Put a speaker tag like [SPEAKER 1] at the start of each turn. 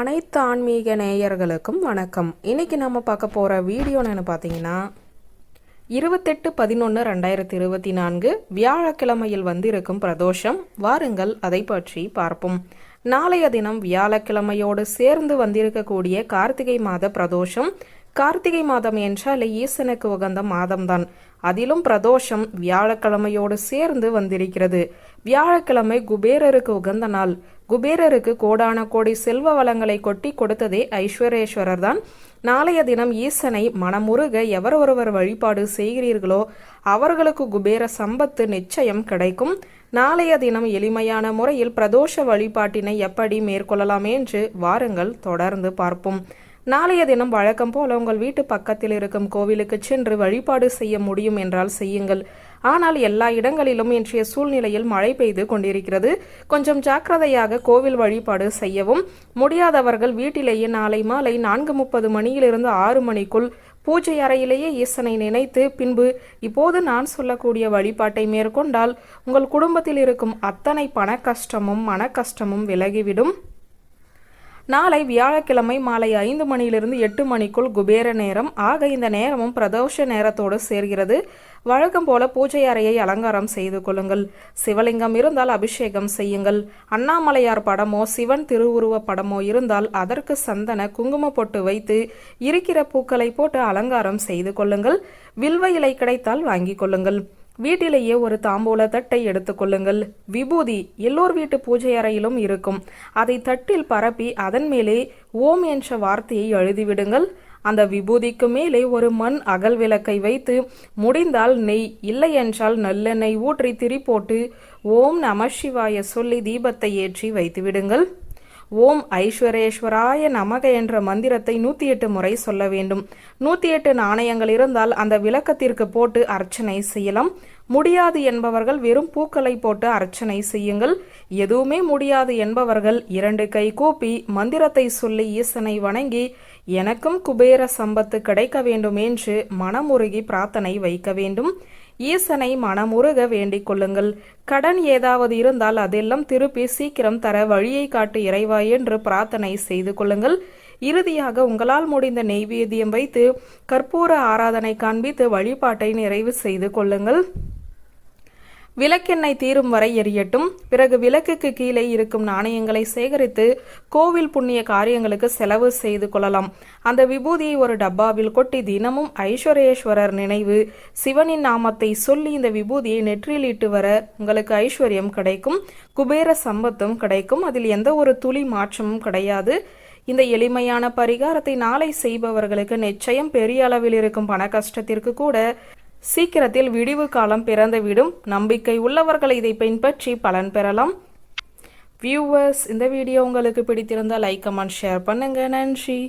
[SPEAKER 1] அனைத்து ஆன்மீக நேயர்களுக்கும் வணக்கம். இன்னைக்கு நம்ம பார்க்க போகிற வீடியோ என்னென்னு பார்த்தீங்கன்னா இருபத்தெட்டு பதினொன்று ரெண்டாயிரத்தி இருபத்தி நான்கு வியாழக்கிழமையில் வந்திருக்கும் பிரதோஷம். வாருங்கள் அதை பற்றி பார்ப்போம். நாளைய தினம் வியாழக்கிழமையோடு சேர்ந்து வந்திருக்கக்கூடிய கார்த்திகை மாத பிரதோஷம். கார்த்திகை மாதம் என்றால் ஈசனுக்கு உகந்த மாதம்தான். அதிலும் பிரதோஷம் வியாழக்கிழமையோடு சேர்ந்து வந்திருக்கிறது. வியாழக்கிழமை குபேரருக்கு உகந்த நாள். குபேரருக்கு கோடான கோடி செல்வ வளங்களை கொட்டி கொடுத்ததே ஐஸ்வரேஸ்வரர் தான். நாளைய தினம் ஈசனை மனமுருக எவர் ஒருவர் வழிபாடு செய்கிறீர்களோ அவர்களுக்கு குபேர சம்பத்து நிச்சயம் கிடைக்கும். நாளைய தினம் எளிமையான முறையில் பிரதோஷ வழிபாட்டினை எப்படி மேற்கொள்ளலாம் என்று வாருங்கள் தொடர்ந்து பார்ப்போம். நாளைய தினம் வழக்கம் போல உங்கள் வீட்டு பக்கத்தில் இருக்கும் கோவிலுக்கு சென்று வழிபாடு செய்ய முடியும் என்றால் செய்யுங்கள். ஆனால் எல்லா இடங்களிலும் இன்றைய சூழ்நிலையில் மழை பெய்து கொண்டிருக்கிறது. கொஞ்சம் ஜாக்கிரதையாக கோவில் வழிபாடு செய்யவும். முடியாதவர்கள் வீட்டிலேயே நாளை மாலை நான்கு முப்பது மணியிலிருந்து ஆறு மணிக்குள் பூஜை அறையிலேயே ஈசனை நினைத்து பின்பு இப்போது நான் சொல்லக்கூடிய வழிபாட்டை மேற்கொண்டால் உங்கள் குடும்பத்தில் இருக்கும் அத்தனை பண கஷ்டமும் மன கஷ்டமும் விலகிவிடும். நாளை வியாழக்கிழமை மாலை ஐந்து மணியிலிருந்து எட்டு மணிக்குள் குபேர நேரம். ஆக இந்த நேரமும் பிரதோஷ நேரத்தோடு சேர்கிறது. வழக்கம் போல பூஜை அறையை அலங்காரம் செய்து கொள்ளுங்கள். சிவலிங்கம் இருந்தால் அபிஷேகம் செய்யுங்கள். அண்ணாமலையார் படமோ சிவன் திருவுருவ படமோ இருந்தால் அதற்கு சந்தன குங்கும பொட்டு வைத்து இருக்கிற பூக்களை போட்டு அலங்காரம் செய்து கொள்ளுங்கள். வில்வ இலை கிடைத்தால் வாங்கிக் கொள்ளுங்கள். வீட்டிலேயே ஒரு தாம்பூல தட்டை எடுத்துக்கொள்ளுங்கள் விபூதி எல்லோர் வீட்டு பூஜை அறையிலும் இருக்கும். அதை தட்டில் பரப்பி அதன் மேலே ஓம் என்ற வார்த்தையை எழுதிவிடுங்கள். அந்த விபூதிக்கு மேலே ஒரு மண் அகல் விளக்கை வைத்து முடிந்தால் நெய் இல்லை என்றால் நல்லெண்ணெய் ஊற்றி திரி போட்டு ஓம் நம சிவாய சொல்லி தீபத்தை ஏற்றி வைத்து விடுங்கள் ஓம் ஐஸ்வரேஸ்வராய நமக என்ற மந்திரத்தை நூத்தி எட்டு முறை சொல்ல வேண்டும். நூத்தி எட்டு நாணயங்கள் இருந்தால் அந்த விளக்கத்திற்கு போட்டு அர்ச்சனை செய்யலாம். முடியாது என்பவர்கள் வெறும் பூக்களை போட்டு அர்ச்சனை செய்யுங்கள். எதுவுமே முடியாது என்பவர்கள் இரண்டு கை கூப்பி மந்திரத்தை சொல்லி ஈசனை வணங்கி எனக்கும் குபேர சம்பத்து கிடைக்க வேண்டும் என்று மனமுருகி பிரார்த்தனை வைக்க வேண்டும். ஈசனை மனமுருக வேண்டிக் கொள்ளுங்கள். கடன் ஏதாவது இருந்தால் அதெல்லாம் திருப்பி சீக்கிரம் தர வழியை காட்டு இறைவா என்று பிரார்த்தனை செய்து கொள்ளுங்கள். இறுதியாக உங்களால் முடிந்த நெய்வேத்தியம் வைத்து கற்பூர ஆராதனை காண்பித்து வழிபாட்டை நிறைவு செய்து கொள்ளுங்கள். விளக்கெண்ணெய் தீரும் வரை எரியட்டும். பிறகு விளக்குக்கு கீழே இருக்கும் நாணயங்களை சேகரித்து கோவில் புண்ணிய காரியங்களுக்கு செலவு செய்து கொள்ளலாம். அந்த விபூதியை ஒரு டப்பாவில் கொட்டி தினமும் ஐஸ்வரேஸ்வரர் நினைவு சிவனின் நாமத்தை சொல்லி இந்த விபூதியை நெற்றியில் இட்டு வர உங்களுக்கு ஐஸ்வர்யம் கிடைக்கும். குபேர சம்பத்தும் கிடைக்கும். அதில் எந்த ஒரு துளி மாற்றமும் கிடையாது. இந்த எளிமையான பரிகாரத்தை நாளை செய்பவர்களுக்கு நிச்சயம் பெரிய அளவில் இருக்கும் பண கஷ்டத்திற்கு கூட சீக்கிரத்தில் விடிவு காலம் பிறந்துவிடும். நம்பிக்கை உள்ளவர்கள் இதை பின்பற்றி பலன் பெறலாம். வியூவர்ஸ் இந்த வீடியோ உங்களுக்கு பிடித்திருந்தால் லைக் கமெண்ட் ஷேர் பண்ணுங்கள் நன்றி.